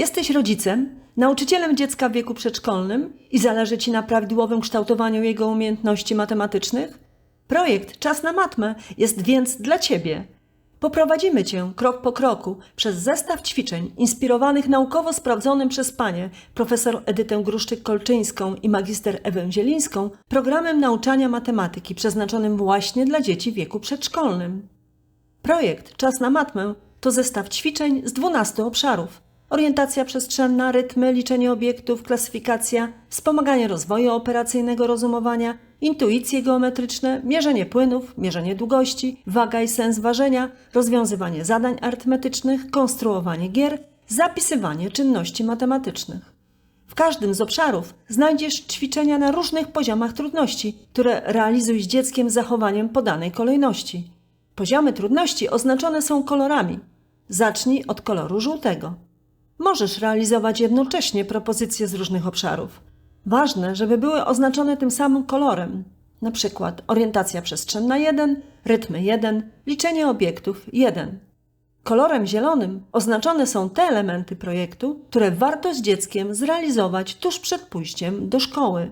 Jesteś rodzicem, nauczycielem dziecka w wieku przedszkolnym i zależy Ci na prawidłowym kształtowaniu jego umiejętności matematycznych? Projekt Czas na Matmę jest więc dla Ciebie. Poprowadzimy Cię krok po kroku przez zestaw ćwiczeń inspirowanych naukowo sprawdzonym przez Panie profesor Edytę Gruszczyk-Kolczyńską i magister Ewę Zielińską programem nauczania matematyki przeznaczonym właśnie dla dzieci w wieku przedszkolnym. Projekt Czas na matmę to zestaw ćwiczeń z 12 obszarów. Orientacja przestrzenna, rytmy, liczenie obiektów, klasyfikacja, wspomaganie rozwoju operacyjnego rozumowania, intuicje geometryczne, mierzenie płynów, mierzenie długości, waga i sens ważenia, rozwiązywanie zadań arytmetycznych, konstruowanie gier, zapisywanie czynności matematycznych. W każdym z obszarów znajdziesz ćwiczenia na różnych poziomach trudności, które realizuj z dzieckiem z zachowaniem podanej kolejności. Poziomy trudności oznaczone są kolorami. Zacznij od koloru żółtego. Możesz realizować jednocześnie propozycje z różnych obszarów. Ważne, żeby były oznaczone tym samym kolorem. Na przykład orientacja przestrzenna 1, rytmy 1, liczenie obiektów 1. Kolorem zielonym oznaczone są te elementy projektu, które warto z dzieckiem zrealizować tuż przed pójściem do szkoły.